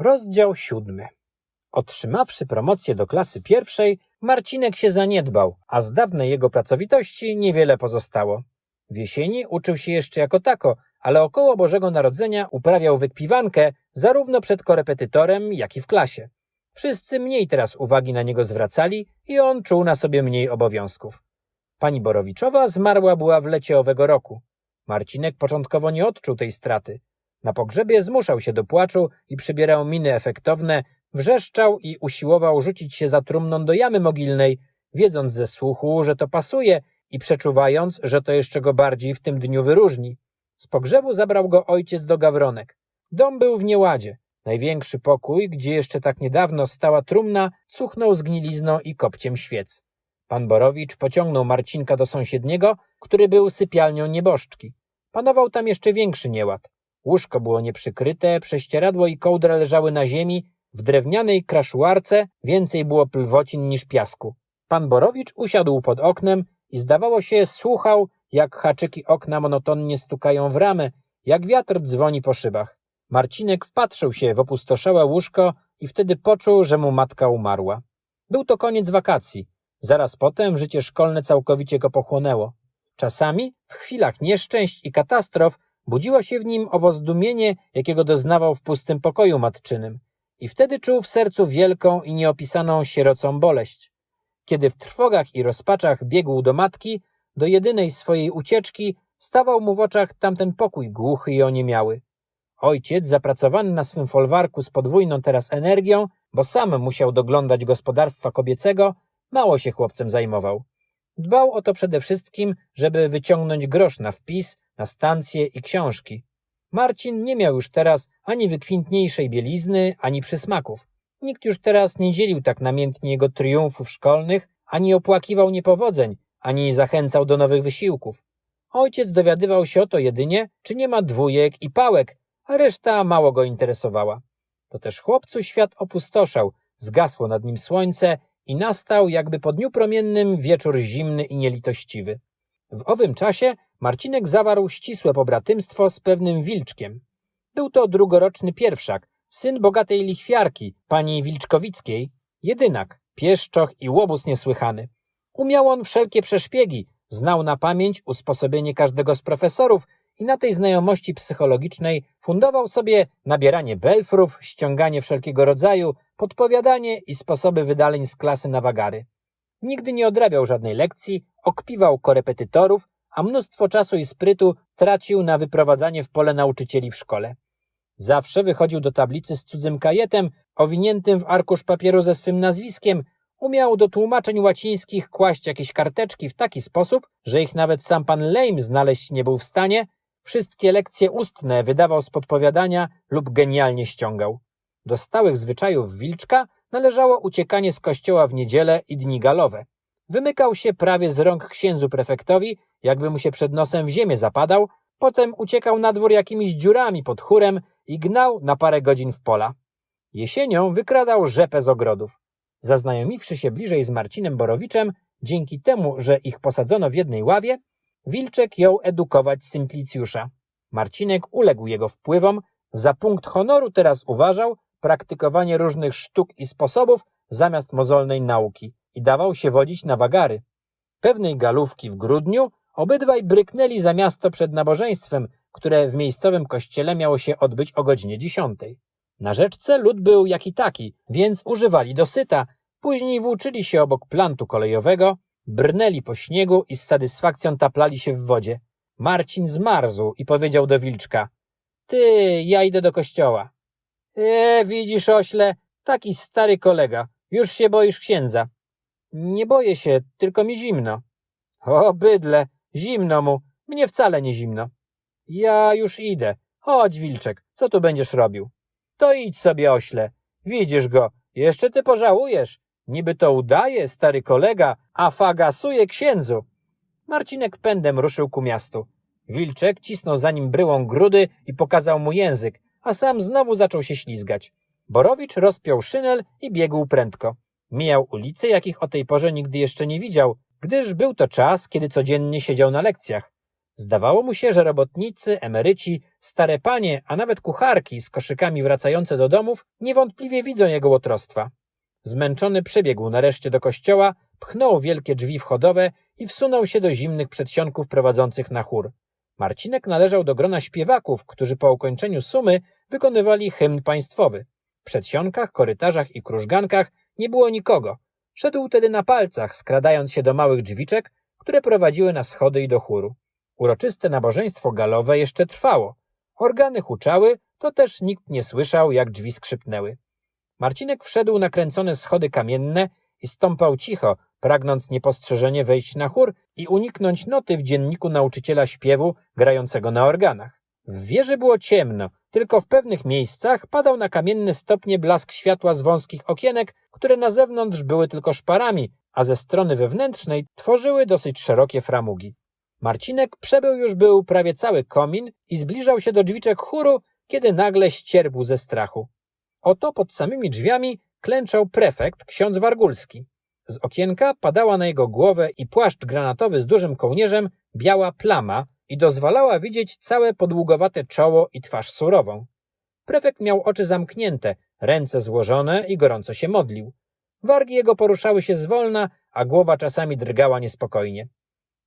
Rozdział siódmy. Otrzymawszy promocję do klasy pierwszej, Marcinek się zaniedbał, a z dawnej jego pracowitości niewiele pozostało. W jesieni uczył się jeszcze jako tako, ale około Bożego Narodzenia uprawiał wykpiwankę zarówno przed korepetytorem, jak i w klasie. Wszyscy mniej teraz uwagi na niego zwracali i on czuł na sobie mniej obowiązków. Pani Borowiczowa zmarła była w lecie owego roku. Marcinek początkowo nie odczuł tej straty. Na pogrzebie zmuszał się do płaczu i przybierał miny efektowne, wrzeszczał i usiłował rzucić się za trumną do jamy mogilnej, wiedząc ze słuchu, że to pasuje i przeczuwając, że to jeszcze go bardziej w tym dniu wyróżni. Z pogrzebu zabrał go ojciec do Gawronek. Dom był w nieładzie. Największy pokój, gdzie jeszcze tak niedawno stała trumna, cuchnął zgnilizną i kopciem świec. Pan Borowicz pociągnął Marcinka do sąsiedniego, który był sypialnią nieboszczki. Panował tam jeszcze większy nieład. Łóżko było nieprzykryte, prześcieradło i kołdra leżały na ziemi, w drewnianej kraszuarce więcej było plwocin niż piasku. Pan Borowicz usiadł pod oknem i zdawało się słuchał, jak haczyki okna monotonnie stukają w ramę, jak wiatr dzwoni po szybach. Marcinek wpatrzył się w opustoszałe łóżko i wtedy poczuł, że mu matka umarła. Był to koniec wakacji. Zaraz potem życie szkolne całkowicie go pochłonęło. Czasami, w chwilach nieszczęść i katastrof, budziło się w nim owo zdumienie, jakiego doznawał w pustym pokoju matczynym. I wtedy czuł w sercu wielką i nieopisaną sierocą boleść. Kiedy w trwogach i rozpaczach biegł do matki, do jedynej swojej ucieczki, stawał mu w oczach tamten pokój głuchy i oniemiały. Ojciec, zapracowany na swym folwarku z podwójną teraz energią, bo sam musiał doglądać gospodarstwa kobiecego, mało się chłopcem zajmował. Dbał o to przede wszystkim, żeby wyciągnąć grosz na wpis, na stacje i książki. Marcin nie miał już teraz ani wykwintniejszej bielizny, ani przysmaków. Nikt już teraz nie dzielił tak namiętnie jego triumfów szkolnych, ani opłakiwał niepowodzeń, ani zachęcał do nowych wysiłków. Ojciec dowiadywał się o to jedynie, czy nie ma dwójek i pałek, a reszta mało go interesowała. To też chłopcu świat opustoszał, zgasło nad nim słońce i nastał jakby po dniu promiennym wieczór zimny i nielitościwy. W owym czasie Marcinek zawarł ścisłe pobratymstwo z pewnym Wilczkiem. Był to drugoroczny pierwszak, syn bogatej lichwiarki, pani Wilczkowickiej, jedynak, pieszczoch i łobuz niesłychany. Umiał on wszelkie przeszpiegi, znał na pamięć usposobienie każdego z profesorów i na tej znajomości psychologicznej fundował sobie nabieranie belfrów, ściąganie wszelkiego rodzaju, podpowiadanie i sposoby wydaleń z klasy na wagary. Nigdy nie odrabiał żadnej lekcji, okpiwał korepetytorów, a mnóstwo czasu i sprytu tracił na wyprowadzanie w pole nauczycieli w szkole. Zawsze wychodził do tablicy z cudzym kajetem, owiniętym w arkusz papieru ze swym nazwiskiem, umiał do tłumaczeń łacińskich kłaść jakieś karteczki w taki sposób, że ich nawet sam pan Lejm znaleźć nie był w stanie, wszystkie lekcje ustne wydawał z podpowiadania lub genialnie ściągał. Do stałych zwyczajów Wilczka należało uciekanie z kościoła w niedzielę i dni galowe. Wymykał się prawie z rąk księdzu prefektowi, jakby mu się przed nosem w ziemię zapadał, potem uciekał na dwór jakimiś dziurami pod chórem i gnał na parę godzin w pola. Jesienią wykradał rzepę z ogrodów. Zaznajomiwszy się bliżej z Marcinem Borowiczem, dzięki temu, że ich posadzono w jednej ławie, Wilczek jął edukować Symplicjusza. Marcinek uległ jego wpływom, za punkt honoru teraz uważał praktykowanie różnych sztuk i sposobów zamiast mozolnej nauki i dawał się wodzić na wagary. Pewnej galówki w grudniu obydwaj bryknęli za miasto przed nabożeństwem, które w miejscowym kościele miało się odbyć o godzinie dziesiątej. Na rzeczce lud był jaki taki, więc używali dosyta, później włóczyli się obok plantu kolejowego, brnęli po śniegu i z satysfakcją taplali się w wodzie. Marcin zmarzł i powiedział do Wilczka – Ty, ja idę do kościoła. E, widzisz, ośle, taki stary kolega, już się boisz księdza. Nie boję się, tylko mi zimno. O, bydle, zimno mu, mnie wcale nie zimno. Ja już idę. Chodź, Wilczek, co tu będziesz robił? To idź sobie, ośle. Widzisz go, jeszcze ty pożałujesz. Niby to udaje, stary kolega, a fagasuje księdzu. Marcinek pędem ruszył ku miastu. Wilczek cisnął za nim bryłą grudy i pokazał mu język, a sam znowu zaczął się ślizgać. Borowicz rozpiął szynel i biegł prędko. Mijał ulice, jakich o tej porze nigdy jeszcze nie widział, gdyż był to czas, kiedy codziennie siedział na lekcjach. Zdawało mu się, że robotnicy, emeryci, stare panie, a nawet kucharki z koszykami wracające do domów niewątpliwie widzą jego łotrostwa. Zmęczony przybiegł nareszcie do kościoła, pchnął wielkie drzwi wchodowe i wsunął się do zimnych przedsionków prowadzących na chór. Marcinek należał do grona śpiewaków, którzy po ukończeniu sumy wykonywali hymn państwowy. W przedsionkach, korytarzach i krużgankach nie było nikogo. Szedł tedy na palcach, skradając się do małych drzwiczek, które prowadziły na schody i do chóru. Uroczyste nabożeństwo galowe jeszcze trwało. Organy huczały, to też nikt nie słyszał, jak drzwi skrzypnęły. Marcinek wszedł na kręcone schody kamienne i stąpał cicho, pragnąc niepostrzeżenie wejść na chór i uniknąć noty w dzienniku nauczyciela śpiewu grającego na organach. W wieży było ciemno, tylko w pewnych miejscach padał na kamienne stopnie blask światła z wąskich okienek, które na zewnątrz były tylko szparami, a ze strony wewnętrznej tworzyły dosyć szerokie framugi. Marcinek przebył już był prawie cały komin i zbliżał się do drzwiczek chóru, kiedy nagle ścierbł ze strachu. Oto pod samymi drzwiami klęczał prefekt ksiądz Wargulski. Z okienka padała na jego głowę i płaszcz granatowy z dużym kołnierzem biała plama i dozwalała widzieć całe podługowate czoło i twarz surową. Prefekt miał oczy zamknięte, ręce złożone i gorąco się modlił. Wargi jego poruszały się zwolna, a głowa czasami drgała niespokojnie.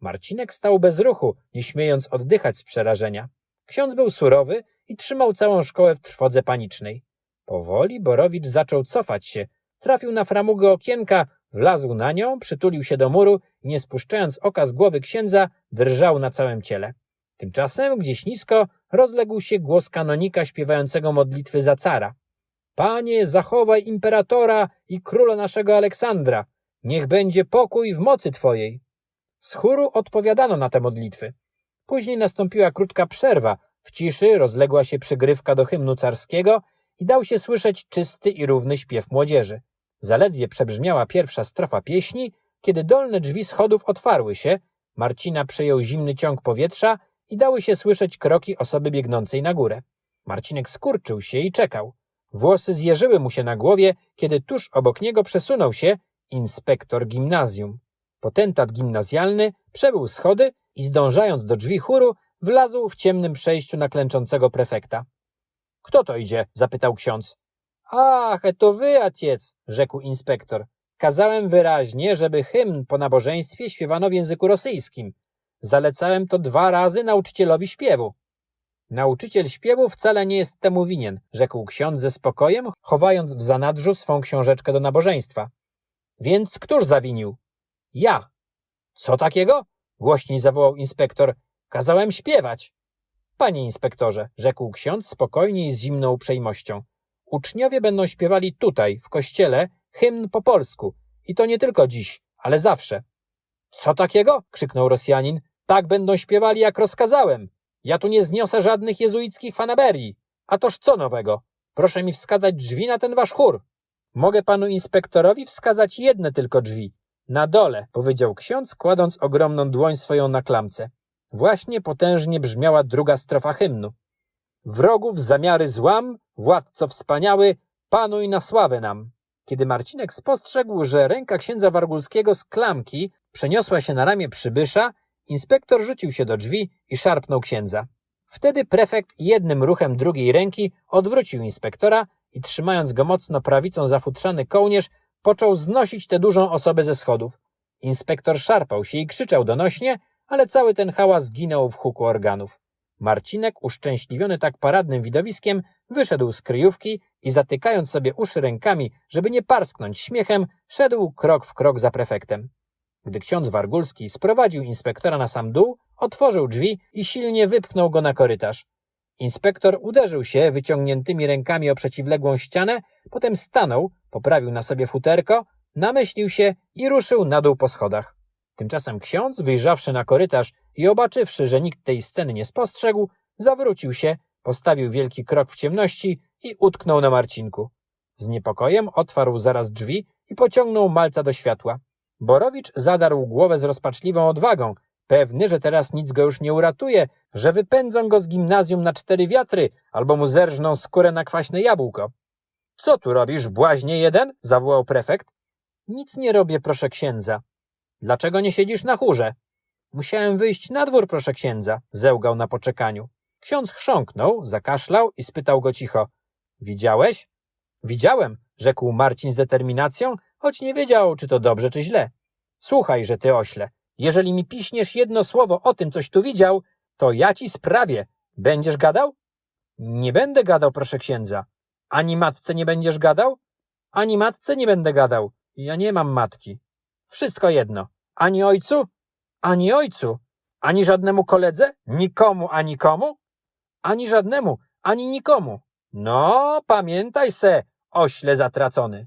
Marcinek stał bez ruchu, nie śmiejąc oddychać z przerażenia. Ksiądz był surowy i trzymał całą szkołę w trwodze panicznej. Powoli Borowicz zaczął cofać się, trafił na framugę okienka, wlazł na nią, przytulił się do muru i nie spuszczając oka z głowy księdza, drżał na całym ciele. Tymczasem gdzieś nisko rozległ się głos kanonika śpiewającego modlitwy za cara. Panie, zachowaj imperatora i króla naszego Aleksandra. Niech będzie pokój w mocy Twojej. Z chóru odpowiadano na te modlitwy. Później nastąpiła krótka przerwa. W ciszy rozległa się przygrywka do hymnu carskiego i dał się słyszeć czysty i równy śpiew młodzieży. Zaledwie przebrzmiała pierwsza strofa pieśni, kiedy dolne drzwi schodów otwarły się, Marcina przejął zimny ciąg powietrza i dały się słyszeć kroki osoby biegnącej na górę. Marcinek skurczył się i czekał. Włosy zjeżyły mu się na głowie, kiedy tuż obok niego przesunął się inspektor gimnazjum. Potentat gimnazjalny przebył schody i zdążając do drzwi chóru, wlazł w ciemnym przejściu na klęczącego prefekta. Kto to idzie? zapytał ksiądz. Ach, to wy, atiec, rzekł inspektor. Kazałem wyraźnie, żeby hymn po nabożeństwie śpiewano w języku rosyjskim. Zalecałem to dwa razy nauczycielowi śpiewu. Nauczyciel śpiewu wcale nie jest temu winien, rzekł ksiądz ze spokojem, chowając w zanadrzu swą książeczkę do nabożeństwa. Więc któż zawinił? Ja. Co takiego? Głośniej zawołał inspektor. Kazałem śpiewać. Panie inspektorze, rzekł ksiądz spokojnie i z zimną uprzejmością. Uczniowie będą śpiewali tutaj, w kościele, hymn po polsku. I to nie tylko dziś, ale zawsze. Co takiego? krzyknął Rosjanin. Tak będą śpiewali, jak rozkazałem. Ja tu nie zniosę żadnych jezuickich fanaberii. A toż co nowego? Proszę mi wskazać drzwi na ten wasz chór. Mogę panu inspektorowi wskazać jedne tylko drzwi. Na dole, powiedział ksiądz, kładąc ogromną dłoń swoją na klamce. Właśnie potężnie brzmiała druga strofa hymnu. Wrogów zamiary złam, władco wspaniały, panuj na sławę nam. Kiedy Marcinek spostrzegł, że ręka księdza Wargulskiego z klamki przeniosła się na ramię przybysza, inspektor rzucił się do drzwi i szarpnął księdza. Wtedy prefekt jednym ruchem drugiej ręki odwrócił inspektora i trzymając go mocno prawicą za futrzany kołnierz, począł znosić tę dużą osobę ze schodów. Inspektor szarpał się i krzyczał donośnie, ale cały ten hałas zginął w huku organów. Marcinek, uszczęśliwiony tak paradnym widowiskiem, wyszedł z kryjówki i zatykając sobie uszy rękami, żeby nie parsknąć śmiechem, szedł krok w krok za prefektem. Gdy ksiądz Wargulski sprowadził inspektora na sam dół, otworzył drzwi i silnie wypchnął go na korytarz. Inspektor uderzył się wyciągniętymi rękami o przeciwległą ścianę, potem stanął, poprawił na sobie futerko, namyślił się i ruszył na dół po schodach. Tymczasem ksiądz, wyjrzawszy na korytarz i obaczywszy, że nikt tej sceny nie spostrzegł, zawrócił się, postawił wielki krok w ciemności i utknął na Marcinku. Z niepokojem otwarł zaraz drzwi i pociągnął malca do światła. Borowicz zadarł głowę z rozpaczliwą odwagą, pewny, że teraz nic go już nie uratuje, że wypędzą go z gimnazjum na cztery wiatry albo mu zerżną skórę na kwaśne jabłko. Co tu robisz, błaźnie jeden? zawołał prefekt. Nic nie robię, proszę księdza. Dlaczego nie siedzisz na chórze? Musiałem wyjść na dwór, proszę księdza, zełgał na poczekaniu. Ksiądz chrząknął, zakaszlał i spytał go cicho. Widziałeś? Widziałem, rzekł Marcin z determinacją, choć nie wiedział, czy to dobrze, czy źle. Słuchaj, że ty ośle, jeżeli mi piśniesz jedno słowo o tym, coś tu widział, to ja ci sprawię. Będziesz gadał? Nie będę gadał, proszę księdza. Ani matce nie będziesz gadał? Ani matce nie będę gadał. Ja nie mam matki. Wszystko jedno. Ani ojcu? Ani ojcu. Ani żadnemu koledze? Nikomu, ani komu? Ani żadnemu, ani nikomu. No, pamiętaj se, ośle zatracony.